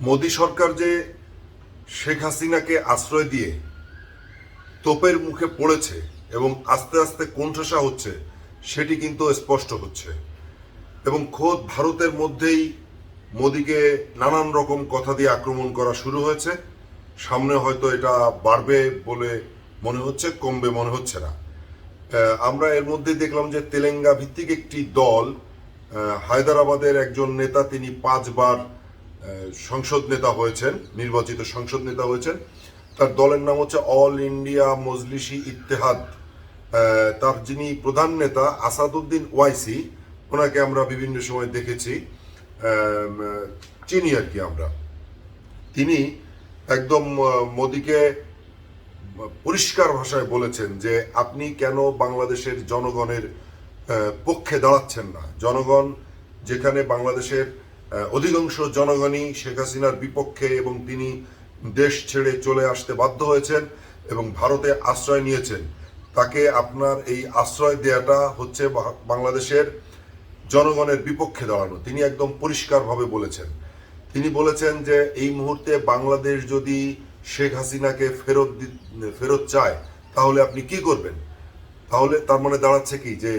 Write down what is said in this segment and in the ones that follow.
মোদী সরকার যে শেখ হাসিনাকে আশ্রয় দিয়ে তোপের মুখে পড়েছে এবং আস্তে আস্তে কোণঠাসা হচ্ছে, সেটি কিন্তু স্পষ্ট হচ্ছে। এবং খোদ ভারতের মধ্যেই মোদিকে নানান রকম কথা দিয়ে আক্রমণ করা শুরু হয়েছে। সামনে হয়তো এটা বাড়বে বলে মনে হচ্ছে, কমবে মনে হচ্ছে না। আমরা এর মধ্যে দেখলাম যে তেলেঙ্গা ভিত্তিক একটি দল হায়দ্রাবাদের একজন নেতা, তিনি পাঁচবার সংসদ নেতা হয়েছেন, নির্বাচিত সংসদ নেতা হয়েছেন। তার দলের নাম হচ্ছে অল ইন্ডিয়া মজলিসি ইত্তেহাদ। তার যিনি প্রধান নেতা আসাদুদ্দিন ওয়াইসি, ওনাকে আমরা বিভিন্ন সময় দেখেছি। চিনি আর কি আমরা। তিনি একদম মোদিকে পরিষ্কার ভাষায় বলেছেন যে, আপনি কেন বাংলাদেশের জনগণের পক্ষে দাঁড়াচ্ছেন না? জনগণ যেখানে বাংলাদেশের অধিকাংশ জনগণই শেখ হাসিনার বিপক্ষে এবং তিনি দেশ ছেড়ে চলে আসতে বাধ্য হয়েছেন এবং ভারতে আশ্রয় নিয়েছেন। তাকে আপনার এই আশ্রয় দেওয়াটা হচ্ছে বাংলাদেশের জনগণের বিপক্ষে দাঁড়ানো। তিনি একদম পরিষ্কারভাবে বলেছেন। তিনি বলেছেন যে এই মুহূর্তে বাংলাদেশ যদি শেখ হাসিনাকে ফেরত ফেরত চায়, তাহলে আপনি কি করবেন? তাহলে তার মানে দাঁড়াচ্ছে কি? যে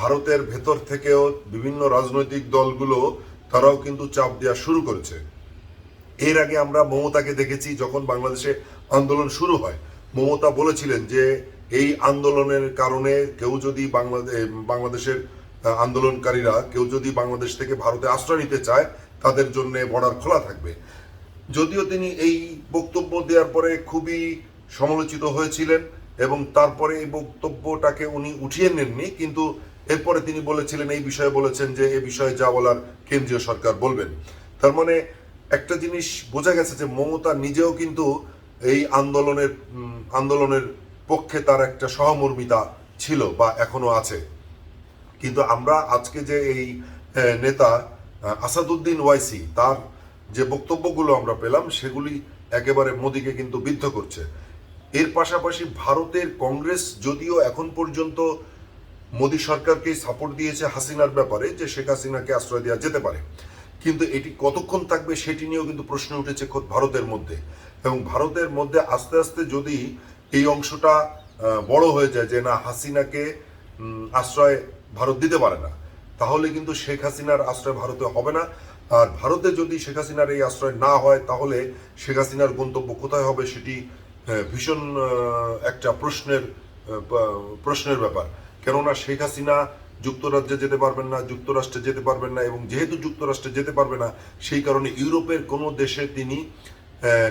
ভারতের ভেতর থেকেও বিভিন্ন রাজনৈতিক দলগুলো তারাও কিন্তু চাপ দেওয়া শুরু করেছে। এর আগে আমরা মমতাকে দেখেছি যখন বাংলাদেশে আন্দোলন শুরু হয়। মমতা বলেছিলেন যে, এই আন্দোলনের কারণে কেউ যদি বাংলাদেশ বাংলাদেশের আন্দোলনকারীরা কেউ যদি বাংলাদেশ থেকে ভারতে আশ্রয় নিতে চায়, তাদের জন্য বর্ডার খোলা থাকবে। যদিও তিনি এই বক্তব্য দেওয়ার পরে খুবই সমালোচিত হয়েছিলেন এবং তারপরে এই বক্তব্যটাকে উনি উঠিয়ে নেননি, কিন্তু এরপরে তিনি বলেছিলেন, এই বিষয়ে বলেছেন যে এ বিষয়ে যা বলার কেন্দ্রীয় সরকার বলবেন। তার মানে একটা জিনিস বোঝা গেছে যে মমতা নিজেও কিন্তু এই আন্দোলনের আন্দোলনের পক্ষে তার একটা সহমর্মিতা ছিল বা এখনও আছে। কিন্তু আমরা আজকে যে এই নেতা আসাদুদ্দিন ওয়াইসি, তার যে বক্তব্যগুলো আমরা পেলাম, সেগুলি একেবারে মোদিকে কিন্তু বিদ্ধ করছে। এর পাশাপাশি ভারতের কংগ্রেস যদিও এখন পর্যন্ত মোদী সরকারকে সাপোর্ট দিয়েছে হাসিনার ব্যাপারে যে শেখ হাসিনাকে আশ্রয় দেওয়া যেতে পারে। কিন্তু এটি কতক্ষণ থাকবে সেটি নিয়েও কিন্তু প্রশ্ন উঠেছে খোদ ভারতের মধ্যে। এবং ভারতের মধ্যে আস্তে আস্তে যদি এই অংশটা বড় হয়ে যায় যে না, হাসিনাকে আশ্রয় ভারত দিতে পারে না, তাহলে কিন্তু শেখ হাসিনার আশ্রয় ভারতে হবে না। আর ভারতে যদি শেখ হাসিনার এই আশ্রয় না হয়, তাহলে শেখ হাসিনার গন্তব্য কোথায় হবে সেটি ভীষণ একটা প্রশ্নের প্রশ্নের ব্যাপার। কেননা শেখ হাসিনা যুক্তরাজ্যে যেতে পারবেন না, যুক্তরাষ্ট্রে যেতে পারবেন না এবং যেহেতু যুক্তরাষ্ট্রে যেতে পারবে না, সেই কারণে ইউরোপের কোনো দেশে তিনি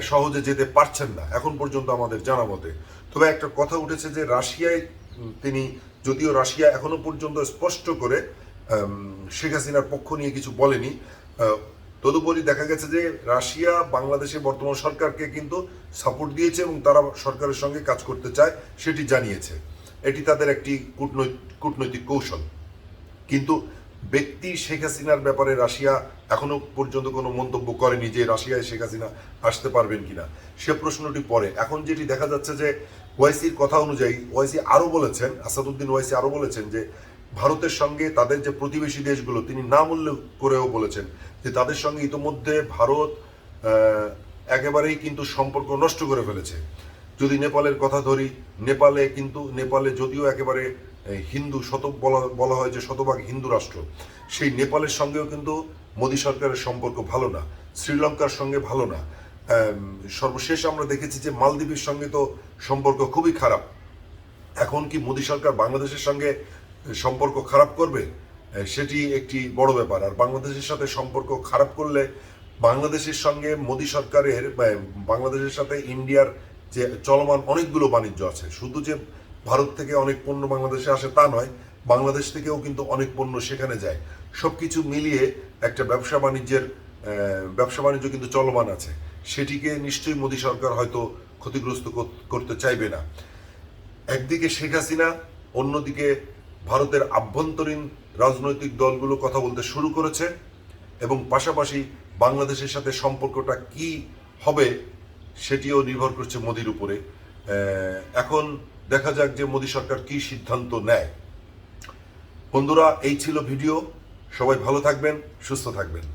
সহজে যেতে পারছেন না। এখন পর্যন্ত আমাদের জানা মতে। তবে একটা কথা উঠেছে যে রাশিয়ায় তিনি যদিও রাশিয়া এখনও পর্যন্ত স্পষ্ট করে শেখ হাসিনার পক্ষ নিয়ে কিছু বলেনি তদুপরি দেখা গেছে যে রাশিয়া বাংলাদেশে বর্তমান সরকারকে কিন্তু সাপোর্ট দিয়েছে এবং তারা সরকারের সঙ্গে কাজ করতে চায়, সেটি জানিয়েছে। এটি তাদের একটি কূটনৈতিক কৌশল। কিন্তু ব্যক্তি শেখ হাসিনার ব্যাপারে রাশিয়া এখনও পর্যন্ত কোনো মন্তব্য করেনি যে রাশিয়ায় শেখ হাসিনা আসতে পারবেন কিনা। সে প্রশ্নটি পরে এখন যেটি দেখা যাচ্ছে যে ওয়াইসির কথা অনুযায়ী, ওয়াইসি আরও বলেছেন, আসাদুদ্দিন ওয়াইসি আরও বলেছেন যে ভারতের সঙ্গে তাদের যে প্রতিবেশী দেশগুলো, তিনি নাম উল্লেখ করেও বলেছেন যে তাদের সঙ্গে ইতোমধ্যে ভারত একেবারেই কিন্তু সম্পর্ক নষ্ট করে ফেলেছে। যদি নেপালের কথা ধরি, নেপালে কিন্তু, নেপালে যদিও একেবারে হিন্দু শত, বলা বলা হয় যে শতভাগ হিন্দু রাষ্ট্র, সেই নেপালের সঙ্গেও কিন্তু মোদী সরকারের সম্পর্ক ভালো না, শ্রীলঙ্কার সঙ্গে ভালো না। সর্বশেষ আমরা দেখেছি যে মালদ্বীপের সঙ্গে তো সম্পর্ক খুবই খারাপ। এখন কি মোদী সরকার বাংলাদেশের সঙ্গে সম্পর্ক খারাপ করবে? সেটি একটি বড় ব্যাপার। আর বাংলাদেশের সাথে সম্পর্ক খারাপ করলে বাংলাদেশের সঙ্গে মোদী সরকারের বাংলাদেশের সাথে ইন্ডিয়ার যে চলমান অনেকগুলো বাণিজ্য আছে। শুধু যে ভারত থেকে অনেক পণ্য বাংলাদেশে আসে তা নয়, বাংলাদেশ থেকেও কিন্তু অনেক পণ্য সেখানে যায়। সব কিছু মিলিয়ে একটা ব্যবসা বাণিজ্যের ব্যবসা বাণিজ্য কিন্তু চলমান আছে। সেটিকে নিশ্চয়ই মোদী সরকার হয়তো ক্ষতিগ্রস্ত করতে চাইবে না। একদিকে শেখ হাসিনা, অন্যদিকে ভারতের আভ্যন্তরীণ রাজনৈতিক দলগুলো কথা বলতে শুরু করেছে এবং পাশাপাশি বাংলাদেশের সাথে সম্পর্কটা কি হবে সেটিও নির্ভর করছে মোদির উপরে। এখন দেখা যাক যে মোদী সরকার কি সিদ্ধান্ত নেয়। বন্ধুরা, এই ছিল ভিডিও। সবাই ভালো থাকবেন, সুস্থ থাকবেন।